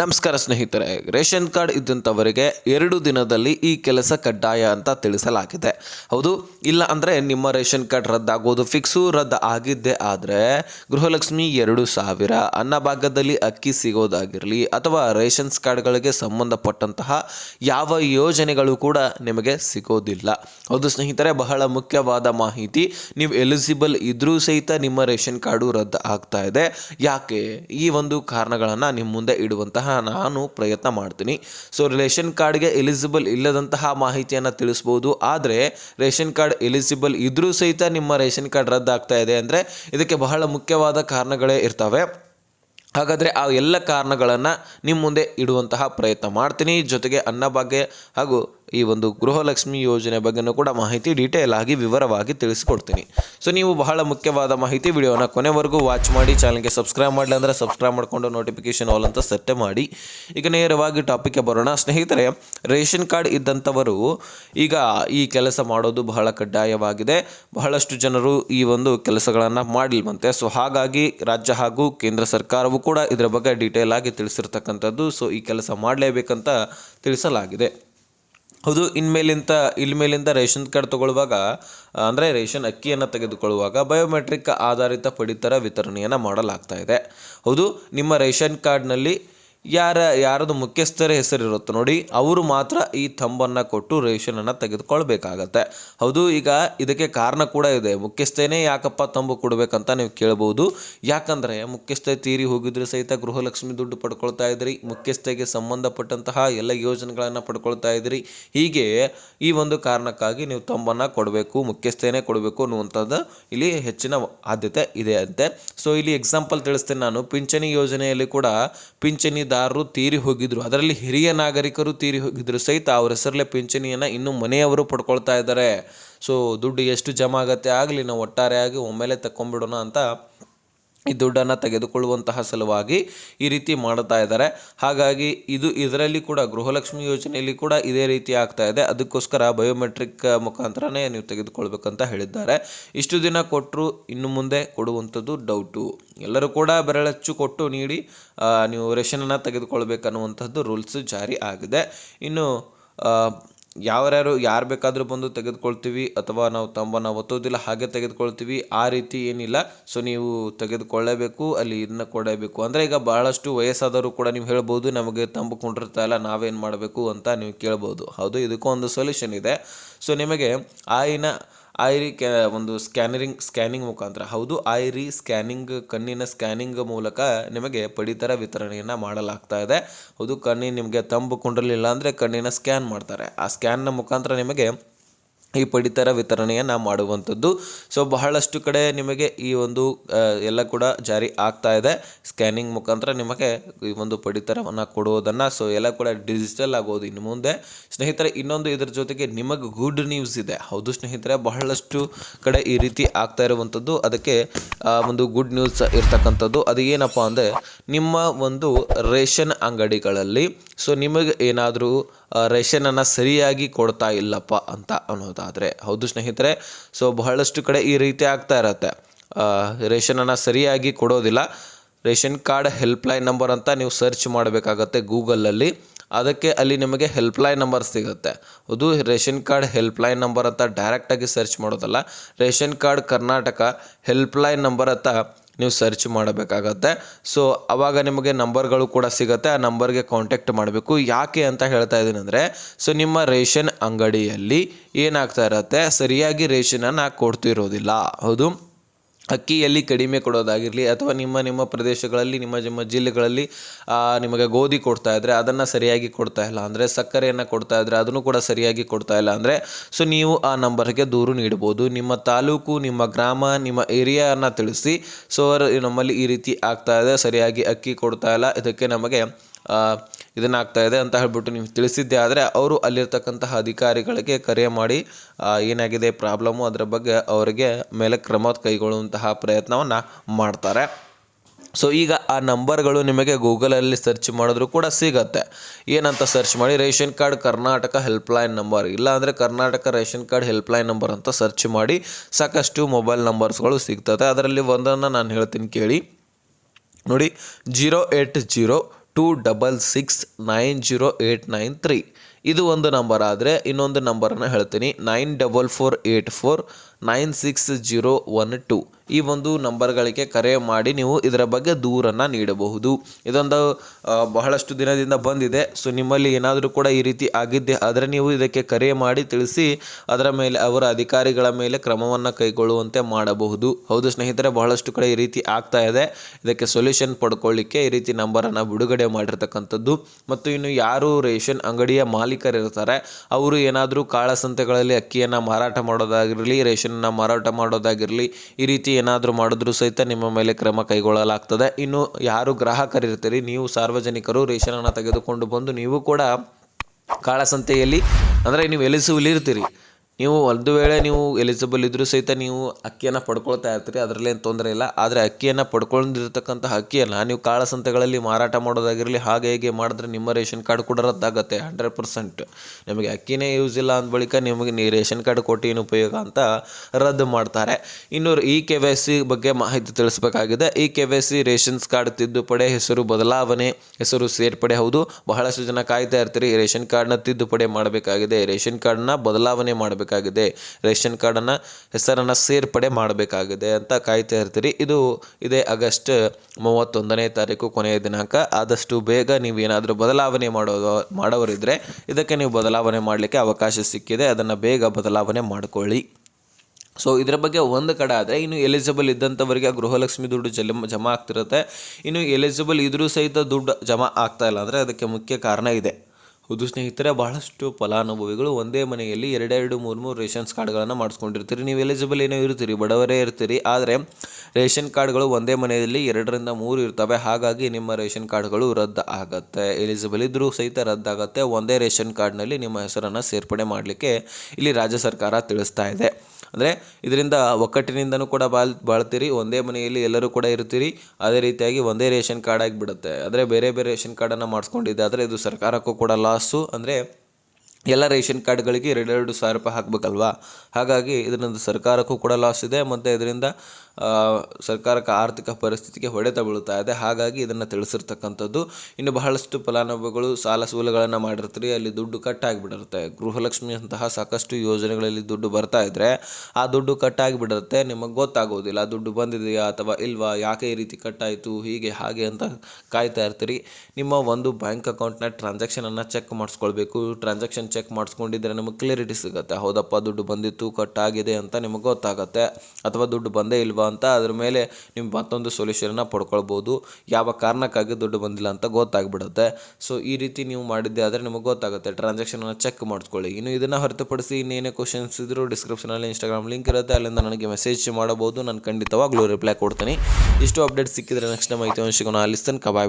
ನಮಸ್ಕಾರ ಸ್ನೇಹಿತರೆ, ration card ಇದ್ದಂಥವರಿಗೆ ಎರಡು ದಿನದಲ್ಲಿ ಈ ಕೆಲಸ ಕಡ್ಡಾಯ ಅಂತ ತಿಳಿಸಲಾಗಿದೆ. ಹೌದು, ಇಲ್ಲ ಅಂದರೆ ನಿಮ್ಮ ರೇಷನ್ ಕಾರ್ಡ್ ರದ್ದಾಗೋದು ಫಿಕ್ಸು, ರದ್ದು ಆಗಿದ್ದೇ ಆದರೆ ಗೃಹಲಕ್ಷ್ಮಿ ಎರಡು ಸಾವಿರ ಅನ್ನಭಾಗದಲ್ಲಿ ಅಕ್ಕಿ ಸಿಗೋದಾಗಿರಲಿ ಅಥವಾ ರೇಷನ್ಸ್ ಕಾರ್ಡ್ಗಳಿಗೆ ಸಂಬಂಧಪಟ್ಟಂತಹ ಯಾವ ಯೋಜನೆಗಳು ಕೂಡ ನಿಮಗೆ ಸಿಗೋದಿಲ್ಲ. ಹೌದು ಸ್ನೇಹಿತರೆ, ಬಹಳ ಮುಖ್ಯವಾದ ಮಾಹಿತಿ, ನೀವು ಎಲಿಜಿಬಲ್ ಇದ್ರೂ ಸಹಿತ ನಿಮ್ಮ ರೇಷನ್ ಕಾರ್ಡು ರದ್ದು ಆಗ್ತಾ ಇದೆ. ಯಾಕೆ? ಈ ಒಂದು ಕಾರಣಗಳನ್ನು ನಿಮ್ಮ ಮುಂದೆ ಇಡುವಂತಹ ನಾನು ಪ್ರಯತ್ನ ಮಾಡ್ತೀನಿ. ಸೊ ರೇಷನ್ ಕಾರ್ಡ್ಗೆ ಎಲಿಜಿಬಲ್ ಇಲ್ಲದಂತಹ ಮಾಹಿತಿಯನ್ನು ತಿಳಿಸ್ಬೋದು. ಆದರೆ, ರೇಷನ್ ಕಾರ್ಡ್ ಎಲಿಜಿಬಲ್ ಇದ್ರೂ ಸಹಿತ ನಿಮ್ಮ ರೇಷನ್ ಕಾರ್ಡ್ ರದ್ದಾಗ್ತಾ ಇದೆ ಅಂದರೆ ಇದಕ್ಕೆ ಬಹಳ ಮುಖ್ಯವಾದ ಕಾರಣಗಳೇ ಇರ್ತವೆ. ಹಾಗಾದರೆ ಆ ಎಲ್ಲ ಕಾರಣಗಳನ್ನು ನಿಮ್ಮ ಮುಂದೆ ಇಡುವಂತಹ ಪ್ರಯತ್ನ ಮಾಡ್ತೀನಿ. ಜೊತೆಗೆ ಅನ್ನಭಾಗ್ಯ ಹಾಗೂ ಈ ಒಂದು ಗೃಹಲಕ್ಷ್ಮಿ ಯೋಜನೆ ಬಗ್ಗೆನೂ ಕೂಡ ಮಾಹಿತಿ ಡೀಟೇಲ್ ಆಗಿ ವಿವರವಾಗಿ ತಿಳಿಸ್ಕೊಡ್ತೀನಿ. ಸೊ ನೀವು ಬಹಳ ಮುಖ್ಯವಾದ ಮಾಹಿತಿ ವಿಡಿಯೋನ ಕೊನೆವರೆಗೂ ವಾಚ್ ಮಾಡಿ ಚಾನಲ್ಗೆ ಸಬ್ಸ್ಕ್ರೈಬ್ ಮಾಡಲಿ ಅಂದರೆ ಸಬ್ಸ್ಕ್ರೈಬ್ ಮಾಡಿಕೊಂಡು ನೋಟಿಫಿಕೇಶನ್ ಆಲ್ ಅಂತ ಸೆಟ್ ಮಾಡಿ. ಈಗ ನೇರವಾಗಿ ಟಾಪಿಕ್ಗೆ ಬರೋಣ. ಸ್ನೇಹಿತರೆ, ರೇಷನ್ ಕಾರ್ಡ್ ಇದ್ದಂಥವರು ಈಗ ಈ ಕೆಲಸ ಮಾಡೋದು ಬಹಳ ಕಡ್ಡಾಯವಾಗಿದೆ. ಬಹಳಷ್ಟು ಜನರು ಈ ಒಂದು ಕೆಲಸಗಳನ್ನು ಮಾಡಿಲ್ವಂತೆ ಸೊ ಹಾಗಾಗಿ ರಾಜ್ಯ ಹಾಗೂ ಕೇಂದ್ರ ಸರ್ಕಾರವು ಕೂಡ ಇದರ ಬಗ್ಗೆ ಡೀಟೇಲ್ ಆಗಿ ತಿಳಿಸಿರ್ತಕ್ಕಂಥದ್ದು. ಸೊ ಈ ಕೆಲಸ ಮಾಡಲೇಬೇಕಂತ ತಿಳಿಸಲಾಗಿದೆ. ಹೌದು ಇನ್ಮೇಲಿಂದ ಇಲ್ಮೇಲಿಂದ ರೇಷನ್ ಕಾರ್ಡ್ ತಗೊಳ್ಳುವಾಗ ಅಂದರೆ ರೇಷನ್ ಅಕ್ಕಿಯನ್ನು ತೆಗೆದುಕೊಳ್ಳುವಾಗ ಬಯೋಮೆಟ್ರಿಕ್ ಆಧಾರಿತ ಪಡಿತರ ವಿತರಣೆಯನ್ನು ಮಾಡಲಾಗ್ತಾ ಇದೆ. ಹೌದು, ನಿಮ್ಮ ರೇಷನ್ ಕಾರ್ಡ್ನಲ್ಲಿ ಯಾರ, ಯಾರದು ಮುಖ್ಯಸ್ಥರ ಹೆಸರಿರುತ್ತೆ ನೋಡಿ, ಅವರು ಮಾತ್ರ ಈ ತಂಬನ್ನು ಕೊಟ್ಟು ರೇಷನನ್ನು ತೆಗೆದುಕೊಳ್ಬೇಕಾಗತ್ತೆ. ಹೌದು, ಈಗ ಇದಕ್ಕೆ ಕಾರಣ ಕೂಡ ಇದೆ. ಮುಖ್ಯಸ್ಥನೇ ಯಾಕಪ್ಪ ತಂಬು ಕೊಡಬೇಕಂತ ನೀವು ಕೇಳಬಹುದು ಯಾಕಂದರೆ ಮುಖ್ಯಸ್ಥೆ ತೀರಿ ಹೋಗಿದ್ರೆ ಸಹಿತ ಗೃಹಲಕ್ಷ್ಮಿ ದುಡ್ಡು ಪಡ್ಕೊಳ್ತಾ ಇದ್ರಿ, ಮುಖ್ಯಸ್ಥೆಗೆ ಸಂಬಂಧಪಟ್ಟಂತಹ ಎಲ್ಲ ಯೋಜನೆಗಳನ್ನು ಪಡ್ಕೊಳ್ತಾ ಇದ್ರಿ. ಹೀಗೆ ಈ ಒಂದು ಕಾರಣಕ್ಕಾಗಿ ನೀವು ತಂಬನ್ನು ಕೊಡಬೇಕು, ಮುಖ್ಯಸ್ಥೇನೇ ಕೊಡಬೇಕು ಅನ್ನುವಂಥದ್ದು ಇಲ್ಲಿ ಹೆಚ್ಚಿನ ಆದ್ಯತೆ ಇದೆ ಅಂತೆ. ಸೊ ಇಲ್ಲಿ ಎಕ್ಸಾಂಪಲ್ ತಿಳಿಸ್ತೇನೆ ನಾನು. ಪಿಂಚಣಿ ಯೋಜನೆಯಲ್ಲಿ ಕೂಡ ಪಿಂಚಣಿದಾರರು ತೀರಿ ಹೋಗಿದ್ರು. ಅದರಲ್ಲಿ ಹಿರಿಯ ನಾಗರಿಕರು ತೀರಿ ಹೋಗಿದ್ರು. ಸಹಿತ ಅವ್ರ ಹೆಸರಲ್ಲೇ ಪಿಂಚಣಿಯನ್ನು ಇನ್ನೂ ಮನೆಯವರು ಪಡ್ಕೊಳ್ತಾ ಇದ್ದಾರೆ. ಸೊ ದುಡ್ಡು ಎಷ್ಟು ಜಮಾ ಆಗತ್ತೆ ಆಗಲಿ, ನಾವು ಒಟ್ಟಾರೆಯಾಗಿ ಒಮ್ಮೆಲೆ ತಕ್ಕೊಂಬಿಡೋಣ ಅಂತ ಈ ದುಡ್ಡನ್ನು ತೆಗೆದುಕೊಳ್ಳುವಂತಹ ಸಲುವಾಗಿ ಈ ರೀತಿ ಮಾಡ್ತಾ ಇದ್ದಾರೆ. ಹಾಗಾಗಿ ಇದು ಇದರಲ್ಲಿ ಕೂಡ ಗೃಹಲಕ್ಷ್ಮಿ ಯೋಜನೆಯಲ್ಲಿ ಕೂಡ ಇದೇ ರೀತಿ ಆಗ್ತಾ ಇದೆ. ಅದಕ್ಕೋಸ್ಕರ ಬಯೋಮೆಟ್ರಿಕ್ ಮುಖಾಂತರನೇ ನೀವು ತೆಗೆದುಕೊಳ್ಬೇಕಂತ ಹೇಳಿದ್ದಾರೆ. ಇಷ್ಟು ದಿನ ಕೊಟ್ಟರು ಇನ್ನು ಮುಂದೆ ಕೊಡುವಂಥದ್ದು ಡೌಟು. ಎಲ್ಲರೂ ಕೂಡ ಬೆರಳಚ್ಚು ಕೊಟ್ಟು ನೀಡಿ ನೀವು ರೇಷನನ್ನು ತೆಗೆದುಕೊಳ್ಬೇಕನ್ನುವಂಥದ್ದು ರೂಲ್ಸ್ ಜಾರಿ ಆಗಿದೆ. ಇನ್ನು ಯಾರ್ಯಾರು ಯಾರು ಬೇಕಾದರೂ ಬಂದು ತೆಗೆದುಕೊಳ್ತೀವಿ ಅಥವಾ ನಾವು ತಂಬನ್ನು ಒತ್ತೋದಿಲ್ಲ ಹಾಗೆ ತೆಗೆದುಕೊಳ್ತೀವಿ, ಆ ರೀತಿ ಏನಿಲ್ಲ. ಸೊ ನೀವು ತೆಗೆದುಕೊಳ್ಳೇಬೇಕು, ಅಲ್ಲಿ ಇದನ್ನ ಕೊಡಬೇಕು. ಅಂದರೆ ಈಗ ಭಾಳಷ್ಟು ವಯಸ್ಸಾದವರು ಕೂಡ ನೀವು ಹೇಳ್ಬೋದು, ನಮಗೆ ತಂಬು ಕೊಂಡಿರ್ತಾ ಇಲ್ಲ, ನಾವೇನು ಮಾಡಬೇಕು ಅಂತ ನೀವು ಕೇಳ್ಬೋದು. ಹೌದು, ಇದಕ್ಕೂ ಒಂದು ಸೊಲ್ಯೂಷನ್ ಇದೆ. ಸೊ ನಿಮಗೆ ಆಯಿನ ಐರಿ ಕ್ಯಾ ಒಂದು ಸ್ಕ್ಯಾನರಿಂಗ್, ಸ್ಕ್ಯಾನಿಂಗ್ ಮುಖಾಂತರ. ಹೌದು ಐರಿ ಸ್ಕ್ಯಾನಿಂಗ್, ಕಣ್ಣಿನ ಸ್ಕ್ಯಾನಿಂಗ್ ಮೂಲಕ ನಿಮಗೆ ಪಡಿತರ ವಿತರಣೆಯನ್ನು ಮಾಡಲಾಗ್ತಾ ಇದೆ. ಹೌದು ಕಣ್ಣಿನ ನಿಮಗೆ ತಂಬು ಕುಂಡಲಿಲ್ಲ ಅಂದರೆ ಕಣ್ಣಿನ ಸ್ಕ್ಯಾನ್ ಮಾಡ್ತಾರೆ. ಆ ಸ್ಕ್ಯಾನ್ನ ಮುಖಾಂತರ ನಿಮಗೆ ಈ ಪಡಿತರ ವಿತರಣೆಯನ್ನು ಮಾಡುವಂಥದ್ದು. ಸೊ ಬಹಳಷ್ಟು ಕಡೆ ನಿಮಗೆ ಈ ಒಂದು ಎಲ್ಲ ಕೂಡ ಜಾರಿ ಆಗ್ತಾ ಇದೆ. ಸ್ಕ್ಯಾನಿಂಗ್ ಮುಖಾಂತರ ನಿಮಗೆ ಈ ಒಂದು ಪಡಿತರವನ್ನು ಕೊಡುವುದನ್ನು ಸೊ ಎಲ್ಲ ಕೂಡ ಡಿಜಿಟಲ್ ಆಗೋದು ಇನ್ನು ಮುಂದೆ. ಸ್ನೇಹಿತರೆ, ಇನ್ನೊಂದು ಇದರ ಜೊತೆಗೆ ನಿಮಗೆ ಗುಡ್ ನ್ಯೂಸ್ ಇದೆ. ಹೌದು ಸ್ನೇಹಿತರೆ, ಬಹಳಷ್ಟು ಕಡೆ ಈ ರೀತಿ ಆಗ್ತಾ ಇರುವಂಥದ್ದು. ಅದಕ್ಕೆ ಒಂದು ಗುಡ್ ನ್ಯೂಸ್ ಇರ್ತಕ್ಕಂಥದ್ದು. ಅದು ಏನಪ್ಪ ಅಂದರೆ, ನಿಮ್ಮ ಒಂದು ರೇಷನ್ ಅಂಗಡಿಗಳಲ್ಲಿ ಸೊ ನಿಮಗೆ ಏನಾದರೂ ರೇಷನನ್ನು ಸರಿಯಾಗಿ ಕೊಡ್ತಾ ಇಲ್ಲಪ್ಪ ಅಂತ ಅನ್ನೋದಾದರೆ ಹೌದು ಸ್ನೇಹಿತರೆ ಸೊ ಬಹಳಷ್ಟು ಕಡೆ ಈ ರೀತಿ ಆಗ್ತಾ ಇರತ್ತೆ. ರೇಷನನ್ನು ಸರಿಯಾಗಿ ಕೊಡೋದಿಲ್ಲ. ರೇಷನ್ ಕಾರ್ಡ್ ಹೆಲ್ಪ್ಲೈನ್ ನಂಬರ್ ಅಂತ ನೀವು ಸರ್ಚ್ ಮಾಡಬೇಕಾಗತ್ತೆ ಗೂಗಲಲ್ಲಿ. ಅದಕ್ಕೆ ಅಲ್ಲಿ ನಿಮಗೆ ಹೆಲ್ಪ್ಲೈನ್ ನಂಬರ್ ಸಿಗುತ್ತೆ. ಅದು ರೇಷನ್ ಕಾರ್ಡ್ ಹೆಲ್ಪ್ಲೈನ್ ನಂಬರ್ ಅಂತ ಡೈರೆಕ್ಟಾಗಿ ಸರ್ಚ್ ಮಾಡೋದಲ್ಲ. Ration card Karnataka helpline number ಅಂತ ನೀವು ಸರ್ಚ್ ಮಾಡಬೇಕಾಗತ್ತೆ. ಸೊ ಅವಾಗ ನಿಮಗೆ ನಂಬರ್ಗಳು ಕೂಡ ಸಿಗುತ್ತೆ. ಆ ನಂಬರ್ಗೆ ಕಾಂಟ್ಯಾಕ್ಟ್ ಮಾಡಬೇಕು. ಯಾಕೆ ಅಂತ ಹೇಳ್ತಾ ಇದ್ದೀನಿ ಅಂದರೆ ಸೊ ನಿಮ್ಮ ರೇಷನ್ ಅಂಗಡಿಯಲ್ಲಿ ಏನಾಗ್ತಾ ಇರತ್ತೆ? ಸರಿಯಾಗಿ ರೇಷನನ್ನು ಕೊಡ್ತಿರೋದಿಲ್ಲ. ಹೌದು? ಅಕ್ಕಿಯಲ್ಲಿ ಕಡಿಮೆ ಕೊಡೋದಾಗಿರಲಿ ಅಥವಾ ನಿಮ್ಮ ನಿಮ್ಮ ಪ್ರದೇಶಗಳಲ್ಲಿ, ನಿಮ್ಮ ನಿಮ್ಮ ಜಿಲ್ಲೆಗಳಲ್ಲಿ ನಿಮಗೆ ಗೋಧಿ ಕೊಡ್ತಾ ಇದ್ದರೆ ಅದನ್ನು ಸರಿಯಾಗಿ ಕೊಡ್ತಾ ಇಲ್ಲ ಅಂದರೆ ಸಕ್ಕರೆಯನ್ನು ಕೊಡ್ತಾ ಇದ್ದರೆ ಅದನ್ನು ಕೂಡ ಸರಿಯಾಗಿ ಕೊಡ್ತಾ ಇಲ್ಲ ಅಂದರೆ ಸೊ ನೀವು ಆ ನಂಬರ್ಗೆ ದೂರು ನೀಡ್ಬೋದು. ನಿಮ್ಮ ತಾಲೂಕು, ನಿಮ್ಮ ಗ್ರಾಮ, ನಿಮ್ಮ ಏರಿಯಾನ ತಿಳಿಸಿ. ಸೊ ನಮ್ಮಲ್ಲಿ ಈ ರೀತಿ ಆಗ್ತಾ ಇದೆ. ಸರಿಯಾಗಿ ಅಕ್ಕಿ ಕೊಡ್ತಾ ಇಲ್ಲ. ಇದಕ್ಕೆ ನಮಗೆ ಇದನ್ನಾಗ್ತಾ ಇದೆ ಅಂತ ಹೇಳ್ಬಿಟ್ಟು ನೀವು ತಿಳಿಸಿದ್ದೆ. ಆದರೆ ಅವರು ಅಲ್ಲಿರ್ತಕ್ಕಂತಹ ಅಧಿಕಾರಿಗಳಿಗೆ ಕರೆ ಮಾಡಿ ಏನಾಗಿದೆ ಪ್ರಾಬ್ಲಮ್ಮು ಅದರ ಬಗ್ಗೆ ಅವರಿಗೆ ಮೇಲೆ ಕ್ರಮ ಕೈಗೊಳ್ಳುವಂತಹ ಪ್ರಯತ್ನವನ್ನು ಮಾಡ್ತಾರೆ. ಸೊ ಈಗ ಆ ನಂಬರ್ಗಳು ನಿಮಗೆ ಗೂಗಲಲ್ಲಿ ಸರ್ಚ್ ಮಾಡಿದ್ರು ಕೂಡ ಸಿಗತ್ತೆ. ಏನಂತ ಸರ್ಚ್ ಮಾಡಿ, ration card Karnataka helpline number ಇಲ್ಲಾಂದರೆ Karnataka ration card helpline number ಅಂತ ಸರ್ಚ್ ಮಾಡಿ ಸಾಕಷ್ಟು ಮೊಬೈಲ್ ನಂಬರ್ಸ್ಗಳು ಸಿಗ್ತದೆ. ಅದರಲ್ಲಿ ಒಂದನ್ನು ನಾನು ಹೇಳ್ತೀನಿ ಕೇಳಿ. ನೋಡಿ zero eight zero two double six nine zero eight nine three ಇದು ಒಂದು ನಂಬರ್ ಆದರೆ ಇನ್ನೊಂದು ನಂಬರನ್ನು ಹೇಳ್ತೀನಿ. Nine double four eight four nine six zero one two ಈ ಒಂದು ನಂಬರ್ಗಳಿಗೆ ಕರೆ ಮಾಡಿ ನೀವು ಇದರ ಬಗ್ಗೆ ದೂರನ್ನು ನೀಡಬಹುದು. ಇದೊಂದು ಬಹಳಷ್ಟು ದಿನದಿಂದ ಬಂದಿದೆ. ಸೊ ನಿಮ್ಮಲ್ಲಿ ಏನಾದರೂ ಕೂಡ ಈ ರೀತಿ ಆಗಿದ್ದೆ ಆದರೆ ನೀವು ಇದಕ್ಕೆ ಕರೆ ಮಾಡಿ ತಿಳಿಸಿ ಅದರ ಮೇಲೆ ಅವರ ಅಧಿಕಾರಿಗಳ ಮೇಲೆ ಕ್ರಮವನ್ನು ಕೈಗೊಳ್ಳುವಂತೆ ಮಾಡಬಹುದು. ಹೌದು ಸ್ನೇಹಿತರೆ, ಬಹಳಷ್ಟು ಕಡೆ ಈ ರೀತಿ ಆಗ್ತಾ ಇದೆ. ಇದಕ್ಕೆ ಸೊಲ್ಯೂಷನ್ ಪಡ್ಕೊಳ್ಳಿಕ್ಕೆ ಈ ರೀತಿ ನಂಬರನ್ನು ಬಿಡುಗಡೆ ಮಾಡಿರ್ತಕ್ಕಂಥದ್ದು. ಮತ್ತು ಇನ್ನು ಯಾರು ರೇಷನ್ ಅಂಗಡಿಯ ಮಾಲೀಕರಿರ್ತಾರೆ, ಅವರು ಏನಾದರೂ ಕಾಳಸಂತೆಗಳಲ್ಲಿ ಅಕ್ಕಿಯನ್ನು ಮಾರಾಟ ಮಾಡೋದಾಗಿರಲಿ, ರೇಷನ್ನ ಮಾರಾಟ ಮಾಡೋದಾಗಿರಲಿ, ಈ ರೀತಿ ಏನಾದರೂ ಮಾಡಿದ್ರೂ ಸಹಿತ ನಿಮ್ಮ ಮೇಲೆ ಕ್ರಮ ಕೈಗೊಳ್ಳಲಾಗ್ತದೆ. ಇನ್ನು ಯಾರು ಗ್ರಾಹಕರಿರ್ತೀರಿ? ನೀವು ಸಾರ್ವಜನಿಕರು, ರೇಷನನ್ನು ತೆಗೆದುಕೊಂಡು ಬಂದು ನೀವು ಕೂಡ ಕಾಳಸಂತೆಯಲ್ಲಿ, ಅಂದರೆ ನೀವು ಎಲಿಸುವಲ್ಲಿರ್ತೀರಿ ಇರ್ತೀರಿ ನೀವು ಒಂದು ವೇಳೆ ನೀವು ಎಲಿಜಿಬಲ್ ಇದ್ದರೂ ಸಹಿತ ನೀವು ಅಕ್ಕಿಯನ್ನು ಪಡ್ಕೊಳ್ತಾ ಇರ್ತೀರಿ, ಅದರಲ್ಲಿ ಏನು ತೊಂದರೆ ಇಲ್ಲ. ಆದರೆ ಅಕ್ಕಿಯನ್ನು ಪಡ್ಕೊಂಡಿರ್ತಕ್ಕಂಥ ಅಕ್ಕಿಯನ್ನು ನೀವು ಕಾಳಸಂತೆಗಳಲ್ಲಿ ಮಾರಾಟ ಮಾಡೋದಾಗಿರಲಿ, ಹಾಗೆ ಹೇಗೆ ಮಾಡಿದ್ರೆ ನಿಮ್ಮ ರೇಷನ್ ಕಾರ್ಡ್ ಕೂಡ ರದ್ದಾಗುತ್ತೆ, ಹಂಡ್ರೆಡ್ ಪರ್ಸೆಂಟ್. ನಿಮಗೆ ಅಕ್ಕಿನೇ ಯೂಸ್ ಇಲ್ಲ ಅಂದ ಬಳಿಕ ನಿಮಗೆ ನೀ ರೇಷನ್ ಕಾರ್ಡ್ ಕೊಟ್ಟು ಏನು ಉಪಯೋಗ ಅಂತ ರದ್ದು ಮಾಡ್ತಾರೆ. ಇನ್ನು ಈ ಕೆ ವೈ ಸಿ ಬಗ್ಗೆ ಮಾಹಿತಿ ತಿಳಿಸಬೇಕಾಗಿದೆ. E K Y C rations card ತಿದ್ದುಪಡಿ ಹೆಸರು ಬದಲಾವಣೆ, ಹೆಸರು ಸೇರ್ಪಡೆ ಹೌದು. ಬಹಳಷ್ಟು ಜನ ಕಾಯ್ತಾ ಇರ್ತೀರಿ ರೇಷನ್ ಕಾರ್ಡ್ನ ತಿದ್ದುಪಡಿ ಮಾಡಬೇಕಾಗಿದೆ ರೇಷನ್ ಕಾರ್ಡ್ನ ಬದಲಾವಣೆ ಮಾಡಬೇಕಾಗಿದೆ. ರೇಷನ್ ಕಾರ್ಡನ್ನು ಹೆಸರನ್ನು ಸೇರ್ಪಡೆ ಮಾಡಬೇಕಾಗಿದೆ ಅಂತ ಕಾಯ್ತಾ ಇರ್ತೀರಿ. ಇದು ಇದೇ ಆಗಸ್ಟ್ ಮೂವತ್ತೊಂದನೇ ತಾರೀಕು ಕೊನೆಯ ದಿನಾಂಕ. ಆದಷ್ಟು ಬೇಗ ನೀವು ಏನಾದರೂ ಬದಲಾವಣೆ ಮಾಡೋದು ಮಾಡೋರಿದ್ದರೆ ಇದಕ್ಕೆ ನೀವು ಬದಲಾವಣೆ ಮಾಡಲಿಕ್ಕೆ ಅವಕಾಶ ಸಿಕ್ಕಿದೆ. ಅದನ್ನು ಬೇಗ ಬದಲಾವಣೆ ಮಾಡಿಕೊಳ್ಳಿ. ಸೊ ಇದರ ಬಗ್ಗೆ ಒಂದು ಕಡೆ ಆದರೆ ಇನ್ನು ಎಲಿಜಿಬಲ್ ಇದ್ದಂಥವರಿಗೆ ಗೃಹಲಕ್ಷ್ಮಿ ದುಡ್ಡು ಜಲ ಜಮಾ ಆಗ್ತಿರುತ್ತೆ. ಇನ್ನು ಎಲಿಜಿಬಲ್ ಇದ್ರೂ ಸಹಿತ ದುಡ್ಡು ಜಮಾ ಆಗ್ತಾ ಇಲ್ಲ ಅಂದರೆ ಅದಕ್ಕೆ ಮುಖ್ಯ ಕಾರಣ ಇದೆ. ಹೌದು ಸ್ನೇಹಿತರೆ, ಬಹಳಷ್ಟು ಫಲಾನುಭವಿಗಳು ಒಂದೇ ಮನೆಯಲ್ಲಿ ಎರಡೆರಡು ಮೂರು ಮೂರು ರೇಷನ್ಸ್ ಕಾರ್ಡ್ಗಳನ್ನು ಮಾಡಿಸ್ಕೊಂಡಿರ್ತೀರಿ. ನೀವು ಎಲಿಜಿಬಲ್ ಏನೋ ಇರ್ತೀರಿ, ಬಡವರೇ ಇರ್ತೀರಿ, ಆದರೆ ರೇಷನ್ ಕಾರ್ಡ್ಗಳು ಒಂದೇ ಮನೆಯಲ್ಲಿ ಎರಡರಿಂದ ಮೂರು ಇರ್ತವೆ. ಹಾಗಾಗಿ ನಿಮ್ಮ ರೇಷನ್ ಕಾರ್ಡ್ಗಳು ರದ್ದು ಆಗುತ್ತೆ. ಎಲಿಜಿಬಲ್ ಇದ್ದರೂ ಸಹಿತ ರದ್ದಾಗುತ್ತೆ ಒಂದೇ ರೇಷನ್ ಕಾರ್ಡ್ನಲ್ಲಿ ನಿಮ್ಮ ಹೆಸರನ್ನು ಸೇರ್ಪಡೆ ಮಾಡಲಿಕ್ಕೆ ಇಲ್ಲಿ ರಾಜ್ಯ ಸರ್ಕಾರ ತಿಳಿಸ್ತಾ ಇದೆ. ಅಂದರೆ ಇದರಿಂದ ಒಕ್ಕಟ್ಟಿನಿಂದನೂ ಕೂಡ ಬಾಳ್ ಬಾಳ್ತೀರಿ, ಒಂದೇ ಮನೆಯಲ್ಲಿ ಎಲ್ಲರೂ ಕೂಡ ಇರ್ತೀರಿ. ಅದೇ ರೀತಿಯಾಗಿ ಒಂದೇ ರೇಷನ್ ಕಾರ್ಡ್ ಆಗಿಬಿಡುತ್ತೆ. ಆದರೆ ಬೇರೆ ಬೇರೆ ರೇಷನ್ ಕಾರ್ಡನ್ನು ಮಾಡಿಸ್ಕೊಂಡಿದ್ದೆ ಆದರೆ ಇದು ಸರ್ಕಾರಕ್ಕೂ ಕೂಡ ಲಾಸು ಅಂದರೆ ಎಲ್ಲ ರೇಷನ್ ಕಾರ್ಡ್ಗಳಿಗೆ ಎರಡೆರಡು ಸಾವಿರ ರೂಪಾಯಿ ಹಾಕಬೇಕಲ್ವಾ? ಹಾಗಾಗಿ ಇದರಿಂದ ಸರ್ಕಾರಕ್ಕೂ ಕೂಡ ಲಾಸ್ ಇದೆ. ಮತ್ತು ಇದರಿಂದ ಸರ್ಕಾರಕ್ಕೆ ಆರ್ಥಿಕ ಪರಿಸ್ಥಿತಿಗೆ ಹೊಡೆತ ಬೀಳ್ತಾ ಇದೆ. ಹಾಗಾಗಿ ಇದನ್ನು ತಿಳಿಸಿರ್ತಕ್ಕಂಥದ್ದು, ಇನ್ನು ಬಹಳಷ್ಟು ಫಲಾನುಭವಿಗಳು ಸಾಲ ಸೂಲಗಳನ್ನು ಮಾಡಿರ್ತೀರಿ. ಅಲ್ಲಿ ದುಡ್ಡು ಕಟ್ ಗೃಹಲಕ್ಷ್ಮಿಯಂತಹ ಸಾಕಷ್ಟು ಯೋಜನೆಗಳಲ್ಲಿ ದುಡ್ಡು ಬರ್ತಾ ಇದ್ದರೆ ಆ ದುಡ್ಡು ಕಟ್ ಆಗಿಬಿಡುತ್ತೆ ನಿಮಗೆ ಗೊತ್ತಾಗೋದಿಲ್ಲ, ಆ ದುಡ್ಡು ಬಂದಿದೆಯಾ ಅಥವಾ ಇಲ್ವಾ, ಯಾಕೆ ಈ ರೀತಿ ಕಟ್ ಆಯಿತು ಹೀಗೆ, ಹಾಗೆ ಅಂತ ಕಾಯ್ತಾ ಇರ್ತೀರಿ. ನಿಮ್ಮ ಒಂದು ಬ್ಯಾಂಕ್ ಅಕೌಂಟ್ನ ಟ್ರಾನ್ಸಾಕ್ಷನನ್ನು ಚೆಕ್ ಮಾಡಿಸ್ಕೊಳ್ಬೇಕು. ಟ್ರಾನ್ಸಾಕ್ಷನ್ ಚೆಕ್ ಮಾಡಿಸ್ಕೊಂಡಿದ್ರೆ ನಿಮಗೆ ಕ್ಲಿಯರಿಟಿ ಸಿಗುತ್ತೆ. ಹೌದಪ್ಪ, ದುಡ್ಡು ಬಂದಿತ್ತು ಕಟ್ ಆಗಿದೆ ಅಂತ ನಿಮಗೆ ಗೊತ್ತಾಗುತ್ತೆ. ಅಥವಾ ದುಡ್ಡು ಬಂದೇ ಇಲ್ವಾ ಅಂತ ಅದ್ರ ಮೇಲೆ ನೀವು ಮತ್ತೊಂದು ಸೊಲ್ಯೂಷನ್ನ ಪಡ್ಕೊಳ್ಬೋದು. ಯಾವ ಕಾರಣಕ್ಕಾಗಿ ದುಡ್ಡು ಬಂದಿಲ್ಲ ಅಂತ ಗೊತ್ತಾಗ್ಬಿಡುತ್ತೆ. ಸೊ ಈ ರೀತಿ ನೀವು ಮಾಡಿದ್ದೆ ಆದರೆ ನಿಮಗೆ ಗೊತ್ತಾಗುತ್ತೆ. ಟ್ರಾನ್ಸಾಕ್ಷನನ್ನು ಚೆಕ್ ಮಾಡಿಸ್ಕೊಳ್ಳಿ ಇನ್ನು ಇದನ್ನು ಹೊರತುಪಡಿಸಿ ಇನ್ನೇನೇ ಕ್ವಶನ್ಸ್ ಇದ್ದರೂ ಡಿಸ್ಕ್ರಿಪ್ಷನಲ್ಲಿ ಇನ್ಸ್ಟಾಗ್ರಾಮ್ ಲಿಂಕ್ ಇರುತ್ತೆ. ಅಲ್ಲಿಂದ ನನಗೆ ಮೆಸೇಜ್ ಮಾಡಬಹುದು. ನಾನು ಖಂಡಿತವಾಗ್ಲೂ ರಿಪ್ಲೈ ಕೊಡ್ತೀನಿ. ಇಷ್ಟು ಅಪ್ಡೇಟ್ ಸಿಕ್ಕಿದ್ರೆ ನೆಕ್ಸ್ಟ್ ಮಾಹಿತಿ ನಾ ಅಲ್ಲಿಸ್ತೇನೆ ಕಬಾಯ್